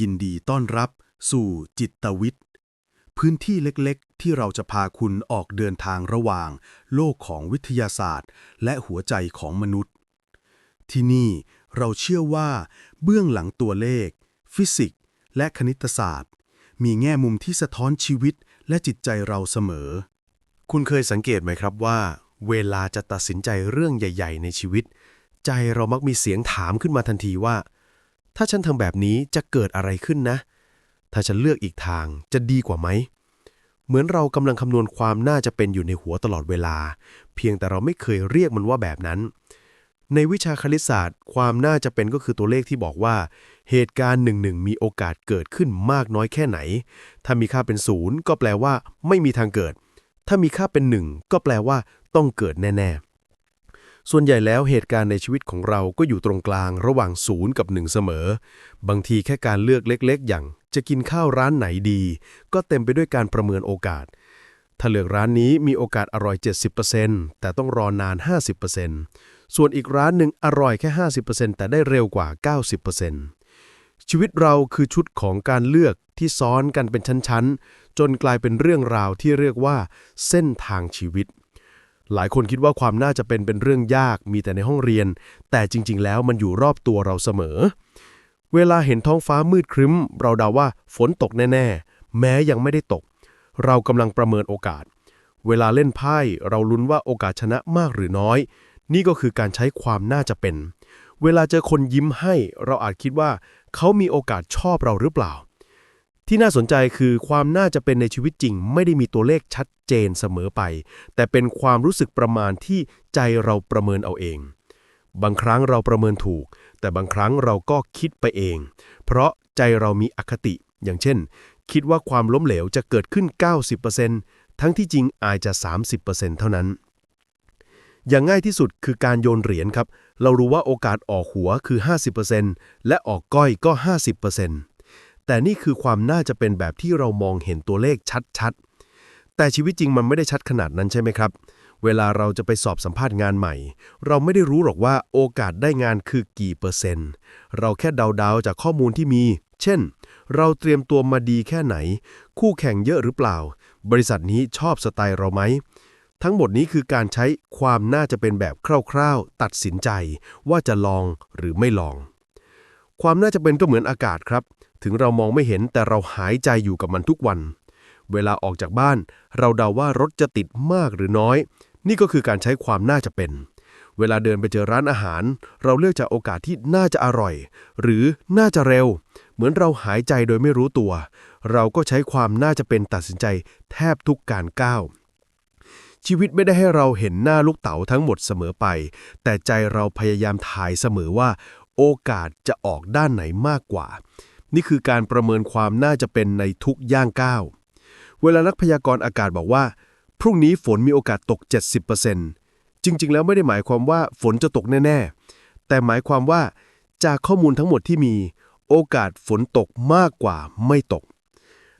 ยินดีต้อนรับสู่จิตวิทย์ พื้นที่เล็กๆ ที่เราจะพาคุณออกเดินทางระหว่าง โลกของวิทยาศาสตร์ และหัวใจของมนุษย์ ที่นี่เราเชื่อว่า เบื้องหลังตัวเลข ฟิสิกส์ และคณิตศาสตร์ มีแง่มุมที่สะท้อนชีวิตและจิตใจเราเสมอ คุณเคยสังเกตไหมครับว่า เวลาจะตัดสินใจเรื่องใหญ่ ๆ ในชีวิต ใจเรามักมีเสียงถามขึ้นมาทันทีว่า ถ้าฉันทำแบบนี้จะเกิดอะไรขึ้นนะ ถ้าฉันเลือกอีกทางจะดีกว่าไหม เหมือนเรากำลังคำนวณความน่าจะเป็นอยู่ในหัวตลอดเวลา เพียงแต่เราไม่เคยเรียกมันว่าแบบนั้น ในวิชาคณิตศาสตร์ ความน่าจะเป็นก็คือตัวเลขที่บอกว่า เหตุการณ์หนึ่งหนึ่งมีโอกาสเกิดขึ้นมากน้อยแค่ไหน ถ้ามีค่าเป็นศูนย์ก็แปลว่า ไม่มีทางเกิด ถ้ามีค่าเป็นหนึ่งก็แปลว่า ต้องเกิดแน่ๆ ส่วนใหญ่แล้วเหตุการณ์ในชีวิตของเราก็อยู่ตรงกลางระหว่างศูนย์กับหนึ่งเสมอ บางทีแค่การเลือกเล็กๆ อย่าง จะกินข้าวร้านไหนดี ก็เต็มไปด้วยการประเมินโอกาส ถ้าเลือกร้านนี้มีโอกาสอร่อย 70%แต่ต้องรอนาน 50%ส่วนอีกร้านหนึ่งอร่อยแค่ 50%แต่ได้เร็วกว่า 90%ชีวิตเราคือชุดของการเลือกที่ซ้อนกันเป็นชั้นๆ จนกลายเป็นเรื่องราวที่เรียกว่า เส้นทางชีวิต หลายคนคิดว่าความน่าจะเป็นเป็นเรื่องยากมีแต่ในห้องเรียน แต่จริง ๆ แล้วมันอยู่รอบตัวเราเสมอ เวลาเห็นท้องฟ้ามืดครึ้ม เราเดาว่าฝนตกแน่ ๆ แม้ยังไม่ได้ตก เรากำลังประเมินโอกาส เวลาเล่นไพ่เราลุ้นว่าโอกาสชนะมากหรือน้อย นี่ก็คือการใช้ความน่าจะเป็น เวลาเจอคนยิ้มให้ เราอาจคิดว่า เขามีโอกาสชอบเราหรือเปล่า ที่น่าสนใจคือความน่าจะเป็นในชีวิตจริง ไม่ได้มีตัวเลขชัดเจนเสมอไป แต่เป็นความรู้สึกประมาณที่ใจเราประเมินเอาเอง บางครั้งเราประเมินถูก แต่บางครั้งเราก็คิดไปเอง เพราะใจเรามีอคติ อย่างเช่น คิดว่าความล้มเหลวจะเกิดขึ้น 90%ทั้งที่จริงอาจจะ 30%เท่านั้น อย่างง่ายที่สุดคือการโยนเหรียญครับ เรารู้ว่าโอกาสออกหัวคือ 50%และออกก้อยก็ 50% แต่นี่คือความน่าจะเป็นแบบที่เรามองเห็นตัวเลขชัดๆ แต่ชีวิตจริงมันไม่ได้ชัดขนาดนั้นใช่ไหมครับ เวลาเราจะไปสอบสัมภาษณ์งานใหม่ เราไม่ได้รู้หรอกว่าโอกาสได้งานคือกี่เปอร์เซ็นต์ เราแค่เดาๆจากข้อมูลที่มี เช่น เราเตรียมตัวมาดีแค่ไหน คู่แข่งเยอะหรือเปล่า บริษัทนี้ชอบสไตล์เราไหมทั้งหมดนี้คือการใช้ความน่าจะเป็นแบบคร่าวๆ ตัดสินใจว่าจะลองหรือไม่ลอง ความน่าจะเป็นก็เหมือนอากาศครับ ถึงเรามองไม่เห็นแต่เราหายใจอยู่กับมันทุกวัน เวลาออกจากบ้าน เราเดาว่ารถจะติดมากหรือน้อย นี่ก็คือการใช้ความน่าจะเป็น เวลาเดินไปเจอร้านอาหาร เราเลือกจากโอกาสที่น่าจะอร่อย หรือน่าจะเร็ว เหมือนเราหายใจโดยไม่รู้ตัว เราก็ใช้ความน่าจะเป็นตัดสินใจแทบทุกการก้าวชีวิตไม่ได้ให้เราเห็นหน้าลูกเต๋าทั้งหมดเสมอไป แต่ใจเราพยายามถ่ายเสมอว่า โอกาสจะออกด้านไหนมากกว่า นี่คือการประเมินความน่าจะเป็นในทุกย่างก้าว เวลานักพยากรณ์อากาศบอกว่า พรุ่งนี้ฝนมีโอกาสตก 70%จริง ๆ แล้วไม่ได้หมายความว่าฝนจะตกแน่ ๆ แต่หมายความว่า จากข้อมูลทั้งหมดที่มี โอกาสฝนตกมากกว่าไม่ตก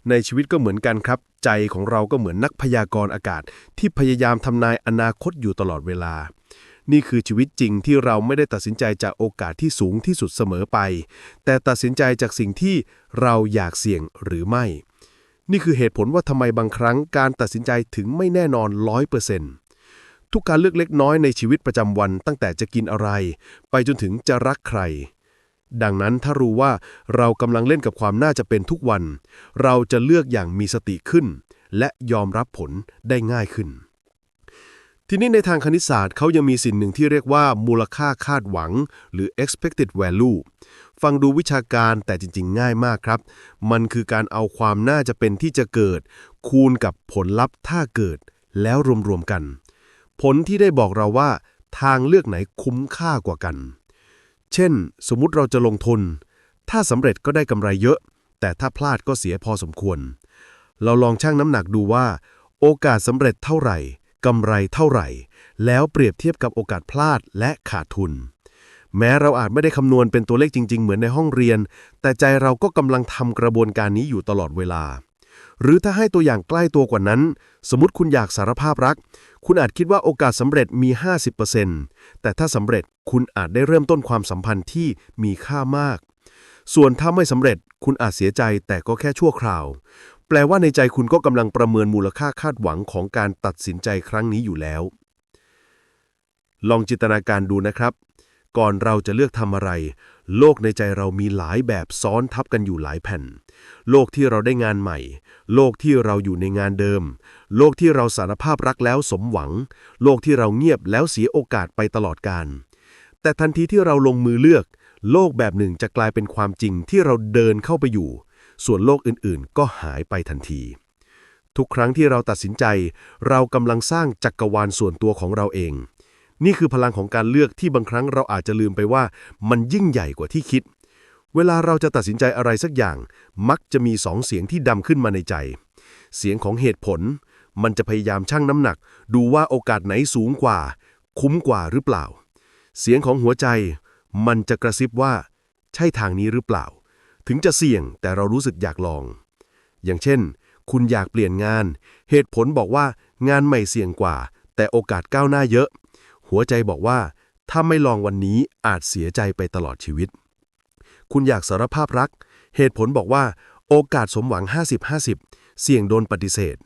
ในชีวิตก็เหมือนกันครับ ใจของเราก็เหมือนนักพยากรณ์อากาศ ที่พยายามทำนายอนาคตอยู่ตลอดเวลา นี่คือชีวิตจริงที่เราไม่ได้ตัดสินใจจากโอกาสที่สูงที่สุดเสมอไป แต่ตัดสินใจจากสิ่งที่เราอยากเสี่ยงหรือไม่ นี่คือเหตุผลว่าทำไมบางครั้งการตัดสินใจถึงไม่แน่นอน100%ทุกการเลือกเล็กน้อยในชีวิตประจำวันตั้งแต่จะกินอะไร ไปจนถึงจะรักใคร ดังนั้นถ้ารู้ว่าเรากำลังเล่นกับความน่าจะเป็นทุกวัน เราจะเลือกอย่างมีสติขึ้น และยอมรับผลได้ง่ายขึ้น ทีนี้ในทางคณิตศาสตร์เขายังมีสิ่งหนึ่งที่เรียกว่ามูลค่าคาดหวัง หรือ expected value ฟังดูวิชาการแต่จริงๆ ง่ายมากครับ มันคือการเอาความน่าจะเป็นที่จะเกิด คูณกับผลลัพธ์ถ้าเกิด แล้วรวมๆกัน ผลที่ได้บอกเราว่า ทางเลือกไหนคุ้มค่ากว่ากัน เช่น สมมุติเราจะลงทุน ถ้าสำเร็จก็ได้กำไรเยอะ แต่ถ้าพลาดก็เสียพอสมควร เราลองชั่งน้ำหนักดูว่า โอกาสสำเร็จเท่าไหร่ กำไรเท่าไหร่ แล้วเปรียบเทียบกับโอกาสพลาดและขาดทุน แม้เราอาจไม่ได้คำนวณเป็นตัวเลขจริง ๆ เหมือนในห้องเรียน แต่ใจเราก็กำลังทำกระบวนการนี้อยู่ตลอดเวลา หรือถ้าให้ตัวอย่างใกล้ตัวกว่านั้น สมมติคุณอยากสารภาพรัก คุณอาจคิดว่าโอกาสสำเร็จมี 50%แต่ถ้าสำเร็จคุณอาจได้เริ่มต้นความสัมพันธ์ที่มีค่ามาก ส่วนถ้าไม่สำเร็จคุณอาจเสียใจแต่ก็แค่ชั่วคราว แปลว่าในใจคุณก็กำลังประเมินมูลค่าคาดหวังของการตัดสินใจครั้งนี้อยู่แล้ว ลองจินตนาการดูนะครับ ก่อนเราจะเลือกทำอะไร โลกในใจเรามีหลายแบบซ้อนทับกันอยู่หลายแผ่น โลกที่เราได้งานใหม่ โลกที่เราอยู่ในงานเดิม โลกที่เราสารภาพรักแล้วสมหวัง โลกที่เราเงียบแล้วเสียโอกาสไปตลอดกาลแต่ทันทีที่เราลงมือเลือก โลกแบบหนึ่งจะกลายเป็นความจริงที่เราเดินเข้าไปอยู่ ส่วนโลกอื่นๆ ก็หายไปทันที ทุกครั้งที่เราตัดสินใจ เรากำลังสร้างจักรวาลส่วนตัวของเราเอง นี่คือพลังของการเลือกที่บางครั้งเราอาจจะลืมไปว่า มันยิ่งใหญ่กว่าที่คิด เวลาเราจะตัดสินใจอะไรสักอย่าง มักจะมีสองเสียงที่ดำขึ้นมาในใจ เสียงของเหตุผล มันจะพยายามชั่งน้ำหนัก ดูว่าโอกาสไหนสูงกว่า คุ้มกว่าหรือเปล่า เสียงของหัวใจ มันจะกระซิบว่า ใช่ทางนี้หรือเปล่า ถึงจะเสี่ยงแต่เรารู้สึกอยากลอง อย่างเช่น คุณอยากเปลี่ยนงาน เหตุผลบอกว่างานใหม่เสี่ยงกว่า แต่โอกาสก้าวหน้าเยอะ หัวใจบอกว่า ถ้าไม่ลองวันนี้อาจเสียใจไปตลอดชีวิต คุณอยากสารภาพรัก เหตุผลบอกว่า โอกาสสมหวัง 50-50 เสี่ยงโดนปฏิเสธ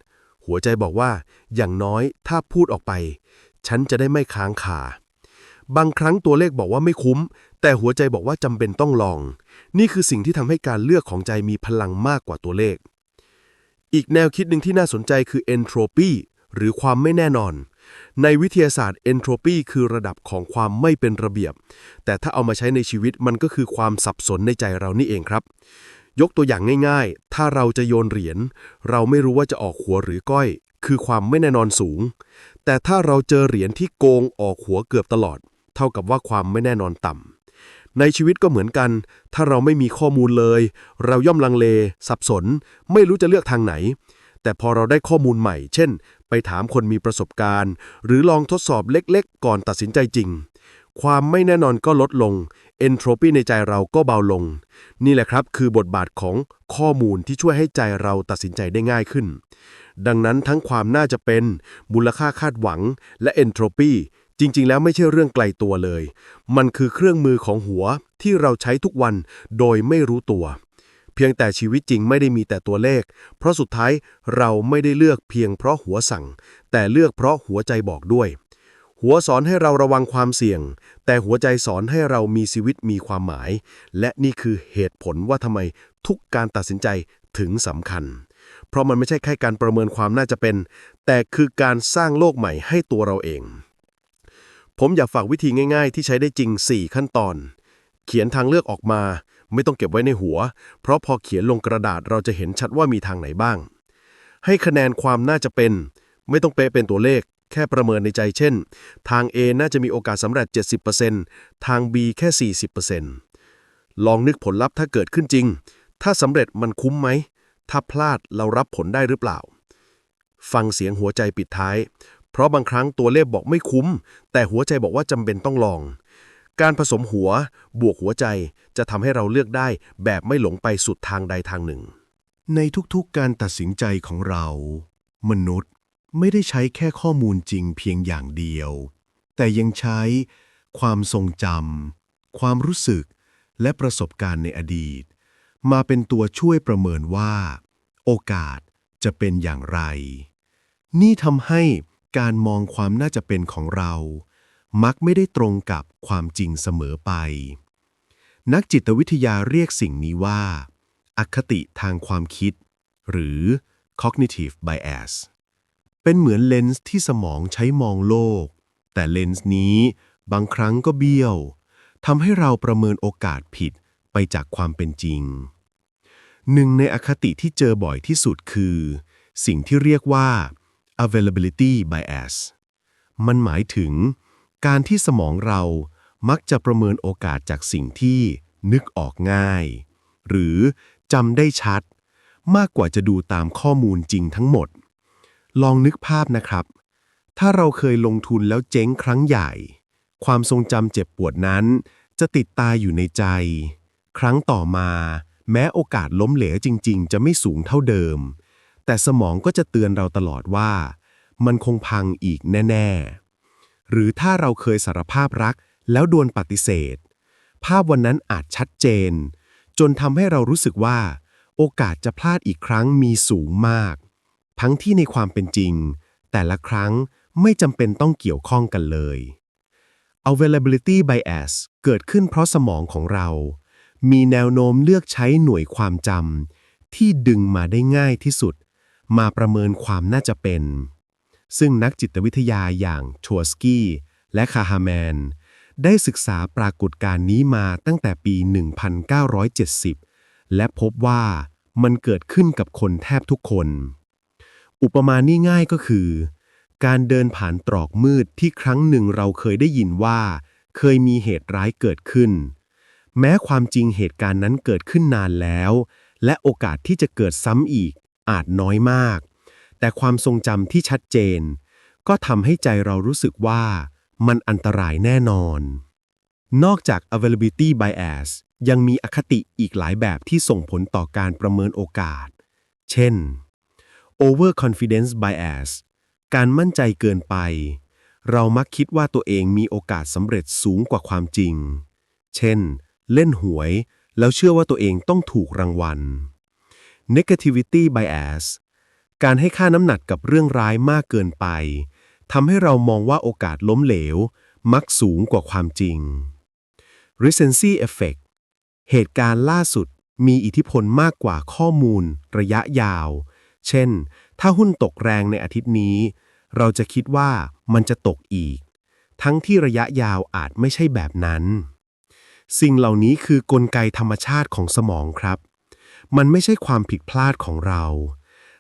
หัวใจบอกว่า อย่างน้อยถ้าพูดออกไป ฉันจะได้ไม่ค้างคา บางครั้งตัวเลขบอกว่าไม่คุ้ม แต่หัวใจบอกว่าจำเป็นต้องลอง นี่คือสิ่งที่ทำให้การเลือกของใจมีพลังมากกว่าตัวเลข อีกแนวคิดหนึ่งที่น่าสนใจคือ entropy หรือความไม่แน่นอน ในวิทยาศาสตร์ entropy คือระดับของความไม่เป็นระเบียบ แต่ถ้าเอามาใช้ในชีวิตมันก็คือความสับสนในใจเรานี่เองครับ ยกตัวอย่างง่ายๆ ถ้าเราจะโยนเหรียญ เราไม่รู้ว่าจะออกหัวหรือก้อย คือความไม่แน่นอนสูง แต่ถ้าเราเจอเหรียญที่โกงออกหัวเกือบตลอด เท่ากับว่าความไม่แน่นอนต่ำ ในชีวิตก็เหมือนกัน ถ้าเราไม่มีข้อมูลเลย เราย่อมลังเล สับสน ไม่รู้จะเลือกทางไหน แต่พอเราได้ข้อมูลใหม่ เช่น ไปถามคนมีประสบการณ์ หรือลองทดสอบเล็กๆ ก่อนตัดสินใจจริง ความไม่แน่นอนก็ลดลง เอนโทรปีในใจเราก็เบาลง นี่แหละครับคือบทบาทของข้อมูลที่ช่วยให้ใจเราตัดสินใจได้ง่ายขึ้น ดังนั้นทั้งความน่าจะเป็น มูลค่าคาดหวัง และเอนโทรปี จริงๆ แล้วไม่ใช่เรื่องไกลตัวเลย มันคือเครื่องมือของหัวที่เราใช้ทุกวันโดยไม่รู้ตัว เพียงแต่ชีวิตจริงไม่ได้มีแต่ตัวเลข เพราะสุดท้ายเราไม่ได้เลือกเพียงเพราะหัวสั่ง แต่เลือกเพราะหัวใจบอกด้วย หัวสอนให้เราระวังความเสี่ยง แต่หัวใจสอนให้เรามีชีวิตมีความหมาย และนี่คือเหตุผลว่าทำไมทุกการตัดสินใจถึงสำคัญ เพราะมันไม่ใช่แค่การประเมินความน่าจะเป็น แต่คือการสร้างโลกใหม่ให้ตัวเราเอง ผมอยากฝากวิธีง่าย ๆ ที่ใช้ได้จริง 4 ขั้นตอน เขียนทางเลือกออกมา ไม่ต้องเก็บไว้ในหัว เพราะพอเขียนลงกระดาษเราจะเห็นชัดว่ามีทางไหนบ้าง ให้คะแนนความน่าจะเป็น ไม่ต้องเป๊ะเป็นตัวเลข แค่ประเมินในใจเช่น ทาง A น่าจะมีโอกาสสำเร็จ 70%ทาง B แค่ 40%ลองนึกผลลัพธ์ถ้าเกิดขึ้นจริง ถ้าสำเร็จมันคุ้มไหม ถ้าพลาดเรารับผลได้หรือเปล่า ฟังเสียงหัวใจปิดท้าย เพราะบางครั้งตัวเลขบอกไม่คุ้ม แต่หัวใจบอกว่าจำเป็นต้องลอง การผสมหัวบวกหัวใจจะทำให้เราเลือกได้แบบไม่หลงไปสุดทางใดทางหนึ่ง ในทุกๆการตัดสินใจของเรา มนุษย์ไม่ได้ใช้แค่ข้อมูลจริงเพียงอย่างเดียว แต่ยังใช้ความทรงจำความรู้สึก และประสบการณ์ในอดีต มาเป็นตัวช่วยประเมินว่า โอกาสจะเป็นอย่างไร นี่ทำให้ การมองความน่าจะเป็นของเรา มักไม่ได้ตรงกับความจริงเสมอไป นักจิตวิทยาเรียกสิ่งนี้ว่า อคติทางความคิด หรือ cognitive bias เป็นเหมือนเลนส์ที่สมองใช้มองโลก แต่เลนส์นี้บางครั้งก็เบี้ยวทำให้เราประเมินโอกาสผิดไปจากความเป็นจริง หนึ่งในอคติที่เจอบ่อยที่สุดคือ สิ่งที่เรียกว่า availability bias มันหมายถึง การที่สมองเรามักจะประเมินโอกาสจากสิ่งที่นึกออกง่าย หรือจำได้ชัด มากกว่าจะดูตามข้อมูลจริงทั้งหมด ลองนึกภาพนะครับ ถ้าเราเคยลงทุนแล้วเจ๊งครั้งใหญ่ ความทรงจำเจ็บปวดนั้น จะติดตายอยู่ในใจ ครั้งต่อมา แม้โอกาสล้มเหลวจริง ๆ จะไม่สูงเท่าเดิม แต่สมองก็จะเตือนเราตลอดว่า มันคงพังอีกแน่ ๆ หรือถ้าเราเคยสารภาพรักแล้วโดนปฏิเสธ ภาพวันนั้นอาจชัดเจน จนทำให้เรารู้สึกว่า โอกาสจะพลาดอีกครั้งมีสูงมาก ทั้งที่ในความเป็นจริง แต่ละครั้งไม่จำเป็นต้องเกี่ยวข้องกันเลย availability bias เกิดขึ้นเพราะสมองของเรา มีแนวโน้มเลือกใช้หน่วยความจำที่ดึงมาได้ง่ายที่สุด มาประเมินความน่าจะเป็น ซึ่งนักจิตวิทยาอย่างชัวสกี้และคาฮาแมน ได้ศึกษาปรากฏการณ์นี้มาตั้งแต่ปี 1970 และพบว่ามันเกิดขึ้นกับคนแทบทุกคน อุปมานี่ง่ายก็คือ การเดินผ่านตรอกมืดที่ครั้งหนึ่งเราเคยได้ยินว่า เคยมีเหตุร้ายเกิดขึ้น แม้ความจริงเหตุการณ์นั้นเกิดขึ้นนานแล้ว และโอกาสที่จะเกิดซ้ำอีก อาจน้อยมาก แต่ความทรงจำที่ชัดเจน ก็ทำให้ใจเรารู้สึกว่ามันอันตรายแน่นอน นอกจาก availability bias ยังมีอคติอีกหลายแบบที่ส่งผลต่อการประเมินโอกาส เช่น overconfidence bias การมั่นใจเกินไป เรามักคิดว่าตัวเองมีโอกาสสำเร็จสูงกว่าความจริง เช่น เล่นหวย แล้วเชื่อว่าตัวเองต้องถูกรางวัล negativity bias การให้ค่าน้ำหนักกับเรื่องร้ายมากเกินไปทำให้เรามองว่าโอกาสล้มเหลว มักสูงกว่าความจริง recency effect เหตุการณ์ล่าสุดมีอิทธิพลมากกว่าข้อมูล ระยะยาว เช่น ถ้าหุ้นตกแรงในอาทิตย์นี้ เราจะคิดว่ามันจะตกอีก ทั้งที่ระยะยาวอาจไม่ใช่แบบนั้น สิ่งเหล่านี้คือกลไกธรรมชาติของสมองครับ มันไม่ใช่ความผิดพลาดของเรา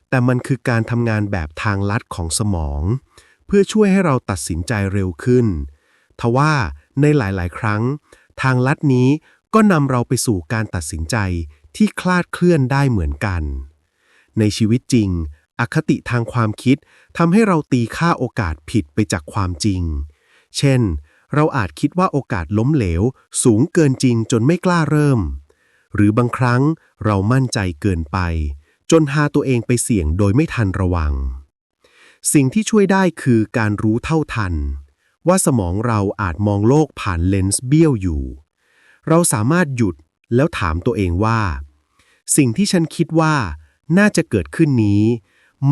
แต่มันคือการทำงานแบบทางลัดของสมอง เพื่อช่วยให้เราตัดสินใจเร็วขึ้น ทว่าในหลาย ๆ ครั้ง ทางลัดนี้ก็นำเราไปสู่การตัดสินใจที่คลาดเคลื่อนได้เหมือนกัน ในชีวิตจริง อคติทางความคิดทำให้เราตีค่าโอกาสผิดไปจากความจริง เช่น เราอาจคิดว่าโอกาสล้มเหลว สูงเกินจริงจนไม่กล้าเริ่ม หรือบางครั้งเรามั่นใจเกินไป จนพาตัวเองไปเสี่ยงโดยไม่ทันระวัง สิ่งที่ช่วยได้คือการรู้เท่าทัน ว่าสมองเราอาจมองโลกผ่านเลนส์เบี้ยวอยู่ เราสามารถหยุดแล้วถามตัวเองว่า สิ่งที่ฉันคิดว่าน่าจะเกิดขึ้นนี้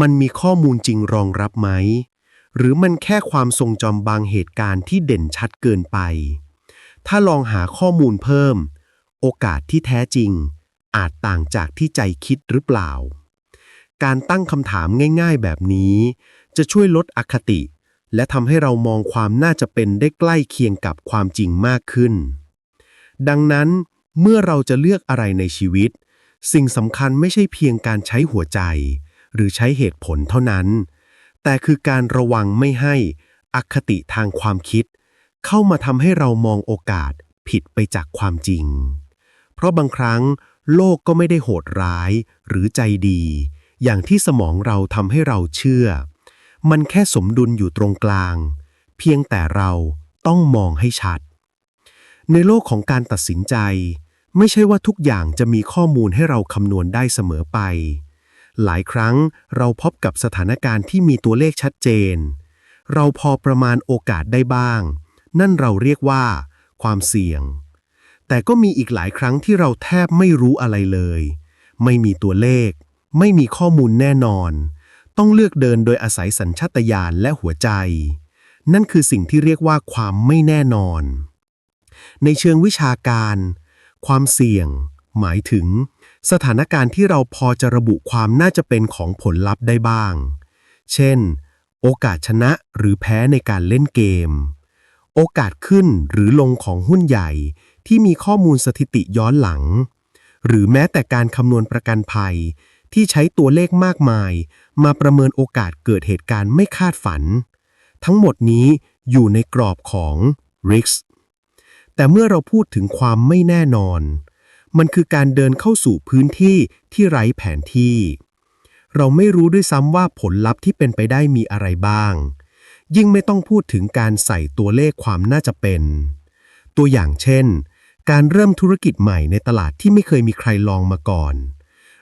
มันมีข้อมูลจริงรองรับไหม หรือมันแค่ความทรงจำบางเหตุการณ์ที่เด่นชัดเกินไป ถ้าลองหาข้อมูลเพิ่ม โอกาสที่แท้จริง อาจต่างจากที่ใจคิดหรือเปล่า การตั้งคำถามง่าย ๆ แบบนี้ จะช่วยลดอคติ และทำให้เรามองความน่าจะเป็นได้ใกล้เคียงกับความจริงมากขึ้น ดังนั้นเมื่อเราจะเลือกอะไรในชีวิต สิ่งสำคัญไม่ใช่เพียงการใช้หัวใจ หรือใช้เหตุผลเท่านั้น แต่คือการระวังไม่ให้อคติทางความคิด เข้ามาทำให้เรามองโอกาสผิดไปจากความจริง เพราะบางครั้งโลกก็ไม่ได้โหดร้ายหรือใจดี อย่างที่สมองเราทำให้เราเชื่อ มันแค่สมดุลอยู่ตรงกลาง เพียงแต่เราต้องมองให้ชัด ในโลกของการตัดสินใจ ไม่ใช่ว่าทุกอย่างจะมีข้อมูลให้เราคำนวณได้เสมอไป หลายครั้งเราพบกับสถานการณ์ที่มีตัวเลขชัดเจน เราพอประมาณโอกาสได้บ้าง นั่นเราเรียกว่า ความเสี่ยง แต่ก็มีอีกหลายครั้งที่เราแทบไม่รู้อะไรเลย ไม่มีตัวเลข ไม่มีข้อมูลแน่นอน ต้องเลือกเดินโดยอาศัยสัญชาตญาณและหัวใจ นั่นคือสิ่งที่เรียกว่าความไม่แน่นอน ในเชิงวิชาการ ความเสี่ยง หมายถึง สถานการณ์ที่เราพอจะระบุความน่าจะเป็นของผลลัพธ์ได้บ้าง เช่น โอกาสชนะหรือแพ้ในการเล่นเกม โอกาสขึ้นหรือลงของหุ้นใหญ่ ที่มีข้อมูลสถิติย้อนหลัง หรือแม้แต่การคำนวณประกันภัย ที่ใช้ตัวเลขมากมาย มาประเมินโอกาสเกิดเหตุการณ์ไม่คาดฝัน ทั้งหมดนี้อยู่ในกรอบของ risk แต่เมื่อเราพูดถึงความไม่แน่นอน มันคือการเดินเข้าสู่พื้นที่ที่ไร้แผนที่ เราไม่รู้ด้วยซ้ำว่าผลลัพธ์ที่เป็นไปได้มีอะไรบ้าง ยิ่งไม่ต้องพูดถึงการใส่ตัวเลขความน่าจะเป็น ตัวอย่างเช่น การเริ่มธุรกิจใหม่ในตลาดที่ไม่เคยมีใครลองมาก่อน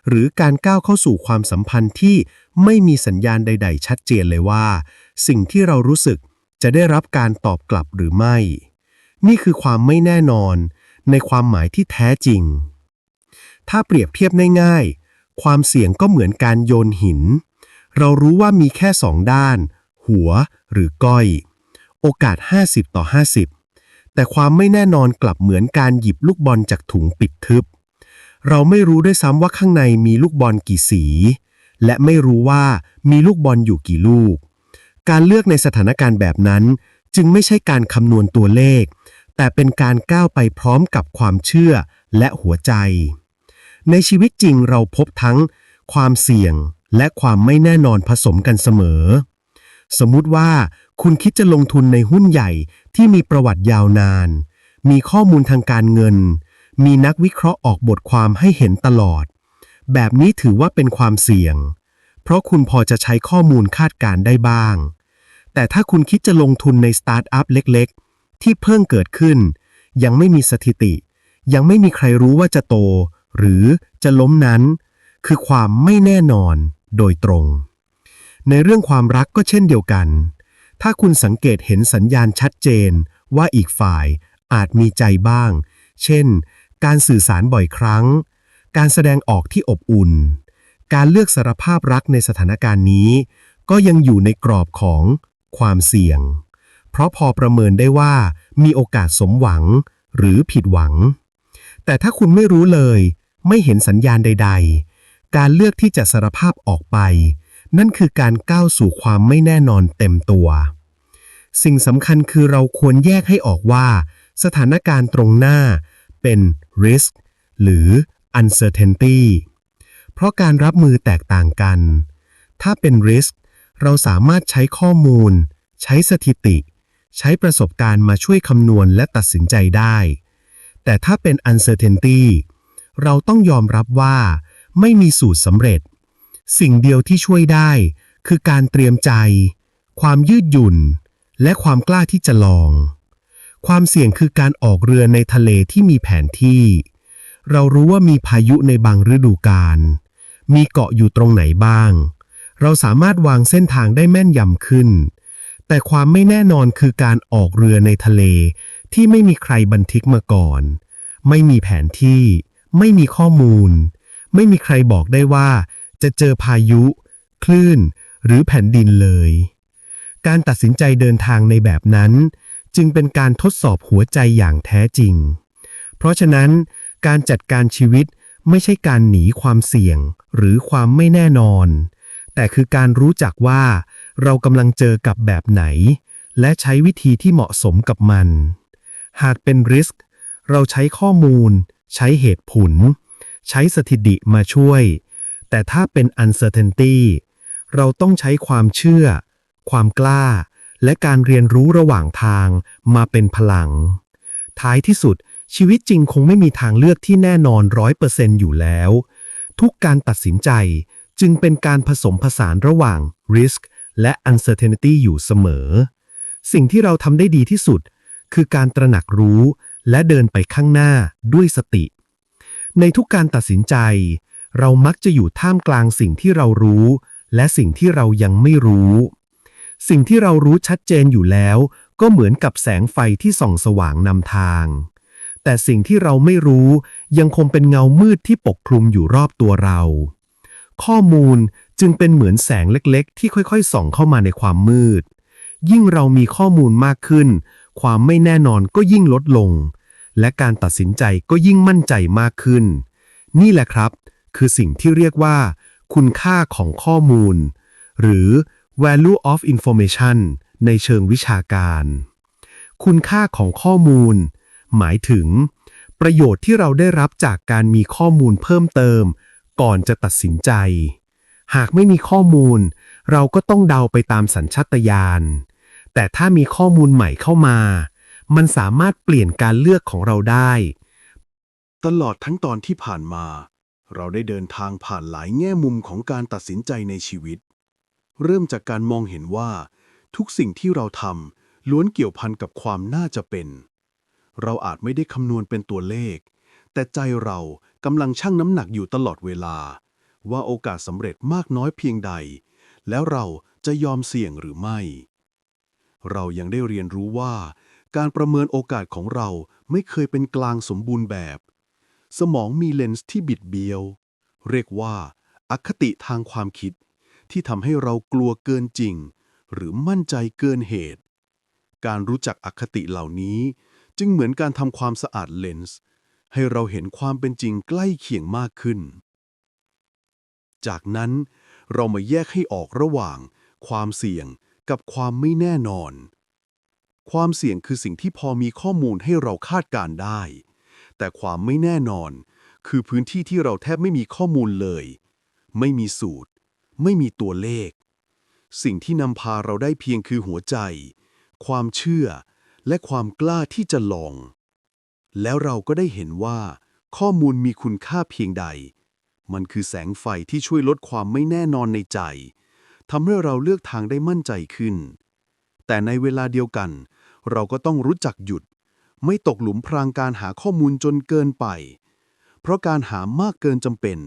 หรือการก้าวเข้าสู่ความสัมพันธ์ที่ไม่มีสัญญาณใด ๆ ชัดเจนเลยว่า สิ่งที่เรารู้สึกจะได้รับการตอบกลับหรือไม่ นี่คือความไม่แน่นอน ในความหมายที่แท้จริง ถ้าเปรียบเทียบง่ายๆ ความเสี่ยงก็เหมือนการโยนหิน เรารู้ว่ามีแค่สองด้าน หัวหรือก้อย โอกาส 50 ต่อ 50 แต่ความไม่แน่นอนกลับเหมือนการหยิบลูกบอลจากถุงปิดทึบ เราไม่รู้ด้วยซ้ำว่าข้างในมีลูกบอลกี่สี และไม่รู้ว่ามีลูกบอลอยู่กี่ลูก การเลือกในสถานการณ์แบบนั้น จึงไม่ใช่การคำนวณตัวเลข แต่เป็นการก้าวไปพร้อมกับความเชื่อและหัวใจ ในชีวิตจริงเราพบทั้งความเสี่ยงและความไม่แน่นอนผสมกันเสมอ สมมุติว่าคุณคิดจะลงทุนในหุ้นใหญ่ที่มีประวัติยาวนาน มีข้อมูลทางการเงิน มีนักวิเคราะห์ออกบทความให้เห็นตลอด แบบนี้ถือว่าเป็นความเสี่ยง เพราะคุณพอจะใช้ข้อมูลคาดการณ์ได้บ้าง แต่ถ้าคุณคิดจะลงทุนในสตาร์ทอัพเล็กๆ ที่เพิ่งเกิดขึ้น ยังไม่มีสถิติ ยังไม่มีใครรู้ว่าจะโต หรือจะล้มนั้น คือความไม่แน่นอนโดยตรง ในเรื่องความรักก็เช่นเดียวกัน ถ้าคุณสังเกตเห็นสัญญาณชัดเจนว่าอีกฝ่ายอาจมีใจบ้าง เช่น การสื่อสารบ่อยครั้ง การแสดงออกที่อบอุ่น การเลือกสารภาพรักในสถานการณ์นี้ ก็ยังอยู่ในกรอบของความเสี่ยง เพราะพอประเมินได้ว่ามีโอกาสสมหวังหรือผิดหวัง แต่ถ้าคุณไม่รู้เลย ไม่เห็นสัญญาณใด ๆ การเลือกที่จะสารภาพออกไป นั่นคือการก้าวสู่ความไม่แน่นอนเต็มตัว สิ่งสำคัญคือเราควรแยกให้ออกว่า สถานการณ์ตรงหน้าเป็น risk หรือ uncertainty เพราะการรับมือแตกต่างกัน ถ้าเป็น risk เราสามารถใช้ข้อมูล ใช้สถิติ ใช้ประสบการณ์มาช่วยคำนวณและตัดสินใจได้ แต่ถ้าเป็น uncertainty เราต้องยอมรับว่า ไม่มีสูตรสำเร็จ สิ่งเดียวที่ช่วยได้ คือการเตรียมใจ ความยืดหยุ่น และความกล้าที่จะลอง ความเสี่ยงคือการออกเรือในทะเลที่มีแผนที่ เรารู้ว่ามีพายุในบางฤดูกาลมีเกาะอยู่ตรงไหนบ้าง เราสามารถวางเส้นทางได้แม่นยำขึ้น แต่ความไม่แน่นอนคือการออกเรือในทะเล ที่ไม่มีใครบันทึกมาก่อน ไม่มีแผนที่ ไม่มีข้อมูล ไม่มีใครบอกได้ว่า จะเจอพายุ คลื่น หรือแผ่นดินเลย การตัดสินใจเดินทางในแบบนั้น จึงเป็นการทดสอบหัวใจอย่างแท้จริง เพราะฉะนั้นการจัดการชีวิตไม่ใช่การหนีความเสี่ยงหรือความไม่แน่นอน แต่คือการรู้จักว่าเรากำลังเจอกับแบบไหน และใช้วิธีที่เหมาะสมกับมัน หากเป็น risk เราใช้ข้อมูล ใช้เหตุผล ใช้สถิติมาช่วย แต่ถ้าเป็น uncertainty เราต้องใช้ความเชื่อ ความกล้า และการเรียนรู้ระหว่างทางมาเป็นพลัง ท้ายที่สุด ชีวิตจริงคงไม่มีทางเลือกที่แน่นอนร้อยเปอร์เซนต์อยู่แล้ว ทุกการตัดสินใจจึงเป็นการผสมผสานระหว่าง risk และ uncertainty อยู่เสมอ สิ่งที่เราทำได้ดีที่สุด คือการตระหนักรู้และเดินไปข้างหน้าด้วยสติ ในทุกการตัดสินใจ เรามักจะอยู่ท่ามกลางสิ่งที่เรารู้ และสิ่งที่เรายังไม่รู้ สิ่งที่เรารู้ชัดเจนอยู่แล้ว ก็เหมือนกับแสงไฟที่ส่องสว่างนำทาง แต่สิ่งที่เราไม่รู้ยังคงเป็นเงามืดที่ปกคลุมอยู่รอบตัวเรา ข้อมูลจึงเป็นเหมือนแสงเล็กๆ ที่ค่อยๆ ส่องเข้ามาในความมืด ยิ่งเรามีข้อมูลมากขึ้น ความไม่แน่นอนก็ยิ่งลดลง และการตัดสินใจก็ยิ่งมั่นใจมากขึ้น นี่แหละครับ คือสิ่งที่เรียกว่า คุณค่าของข้อมูล หรือ value of information ในเชิงวิชาการ คุณค่าของข้อมูล หมายถึง ประโยชน์ที่เราได้รับจากการมีข้อมูลเพิ่มเติม ก่อนจะตัดสินใจ หากไม่มีข้อมูล เราก็ต้องเดาไปตามสัญชาตญาณ แต่ถ้ามีข้อมูลใหม่เข้ามา มันสามารถเปลี่ยนการเลือกของเราได้ ตลอดทั้งตอนที่ผ่านมา เราได้เดินทางผ่านหลายแง่มุมของการตัดสินใจในชีวิต เริ่มจากการมองเห็นว่า ทุกสิ่งที่เราทำล้วนเกี่ยวพันกับความน่าจะเป็น เราอาจไม่ได้คำนวณเป็นตัวเลข แต่ใจเรากำลังชั่งน้ำหนักอยู่ตลอดเวลา ว่าโอกาสสำเร็จมากน้อยเพียงใด แล้วเราจะยอมเสี่ยงหรือไม่ เรายังได้เรียนรู้ว่า การประเมินโอกาสของเราไม่เคยเป็นกลางสมบูรณ์แบบ สมองมีเลนส์ที่บิดเบี้ยว เรียกว่า อคติทางความคิด ที่ทำให้เรากลัวเกินจริง หรือมั่นใจเกินเหตุ การรู้จักอคติเหล่านี้ จึงเหมือนการทำความสะอาดเลนส์ให้เราเห็นความเป็นจริงใกล้เคียงมากขึ้น จากนั้นเรามาแยกให้ออกระหว่าง ความเสี่ยงกับความไม่แน่นอน ความเสี่ยงคือสิ่งที่พอมีข้อมูลให้เราคาดการได้ แต่ความไม่แน่นอน คือพื้นที่ที่เราแทบไม่มีข้อมูลเลย ไม่มีสูตร ไม่มีตัวเลข สิ่งที่นำพาเราได้เพียงคือหัวใจ ความเชื่อ และความกล้าที่จะลอง แล้วเราก็ได้เห็นว่า ข้อมูลมีคุณค่าเพียงใด มันคือแสงไฟที่ช่วยลดความไม่แน่นอนในใจทำให้เราเลือกทางได้มั่นใจขึ้น แต่ในเวลาเดียวกัน เราก็ต้องรู้จักหยุด ไม่ตกหลุมพรางการหาข้อมูลจนเกินไป เพราะการหามากเกินจำเป็น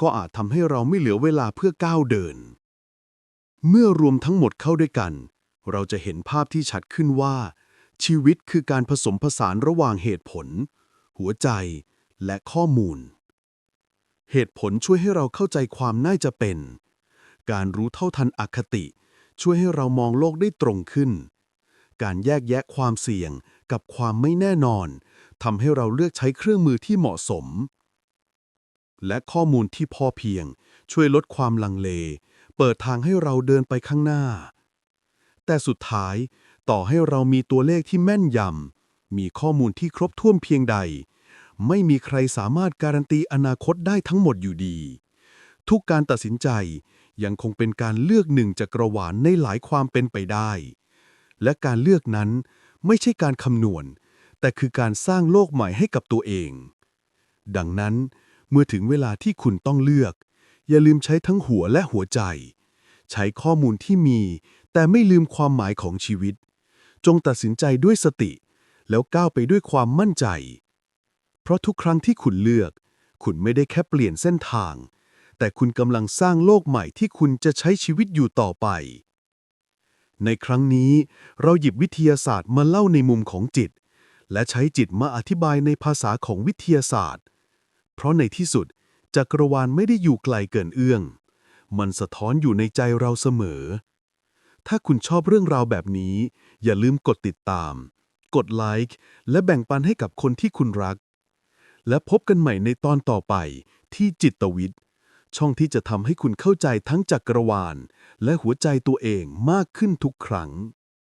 ก็อาจทำให้เราไม่เหลือเวลาเพื่อก้าวเดิน เมื่อรวมทั้งหมดเข้าด้วยกัน เราจะเห็นภาพที่ชัดขึ้นว่า ชีวิตคือการผสมผสานระหว่างเหตุผล หัวใจ และข้อมูล เหตุผลช่วยให้เราเข้าใจความน่าจะเป็น การรู้เท่าทันอคติ ช่วยให้เรามองโลกได้ตรงขึ้น การแยกแยะความเสี่ยงกับความไม่แน่นอนทำให้เราเลือกใช้เครื่องมือที่เหมาะสม และข้อมูลที่พอเพียง ช่วยลดความลังเล เปิดทางให้เราเดินไปข้างหน้า แต่สุดท้าย ต่อให้เรามีตัวเลขที่แม่นยำมีข้อมูลที่ครบถ้วนเพียงใด ไม่มีใครสามารถการันตีอนาคตได้ทั้งหมดอยู่ดี ทุกการตัดสินใจยังคงเป็นการเลือกหนึ่งจักรวาลในหลายความเป็นไปได้ และการเลือกนั้นไม่ใช่การคำนวณ แต่คือการสร้างโลกใหม่ให้กับตัวเอง ดังนั้น เมื่อถึงเวลาที่คุณต้องเลือก อย่าลืมใช้ทั้งหัวและหัวใจ ใช้ข้อมูลที่มี แต่ไม่ลืมความหมายของชีวิต จงตัดสินใจด้วยสติ แล้วก้าวไปด้วยความมั่นใจ เพราะทุกครั้งที่คุณเลือก คุณไม่ได้แค่เปลี่ยนเส้นทาง แต่คุณกำลังสร้างโลกใหม่ที่คุณจะใช้ชีวิตอยู่ต่อไป ในครั้งนี้เราหยิบวิทยาศาสตร์มาเล่าในมุมของจิต และใช้จิตมาอธิบายในภาษาของวิทยาศาสตร์ เพราะในที่สุดจักรวาลไม่ได้อยู่ไกลเกินเอื้อง มันสะท้อนอยู่ในใจเราเสมอ ถ้าคุณชอบเรื่องราวแบบนี้ อย่าลืมกดติดตาม กดไลค์และแบ่งปันให้กับคนที่คุณรัก และพบกันใหม่ในตอนต่อไปที่จิตวิทย์ ช่องที่จะทำให้คุณเข้าใจทั้งจักรวาล และหัวใจตัวเองมากขึ้นทุกครั้ง